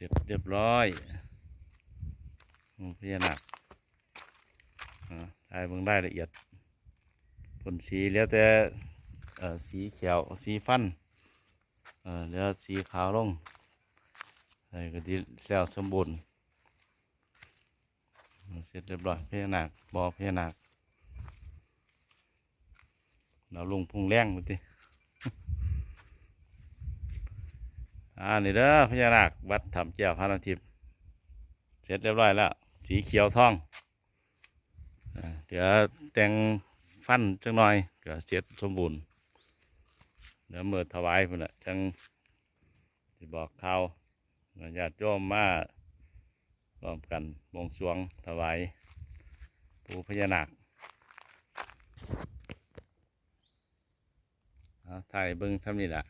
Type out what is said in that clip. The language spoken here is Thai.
ร็จเรียบร้อยอืมพญานาคถ่ายเบิ่งรายละเอียดผลสีเหลือแต่สีเขียวสีฟันเอ่อเหลือสีขาวลงไอ้ก็ดีแล้วสมบูรณ์เสร็จเรียบร้อยพญานาคบอพญานาคเราลงพุงแรงไปติ อ่านี่เด้อพญานาควัดถ้ำแก้วพระนทิพย์เสร็จเรียบร้อยแล้ว สีเขียวทองเดี๋ยวแต่งฟันจังหน่อยก็เสร็จสมบูรณ์เดี๋ยวเมื่อถวายพุ่นละจังสิบอกเข่าญาติโยมมาร่วมกันบวงสรวงถวายปู่พญานาคเอาถ่ายเบิ้งทำนี่แหละ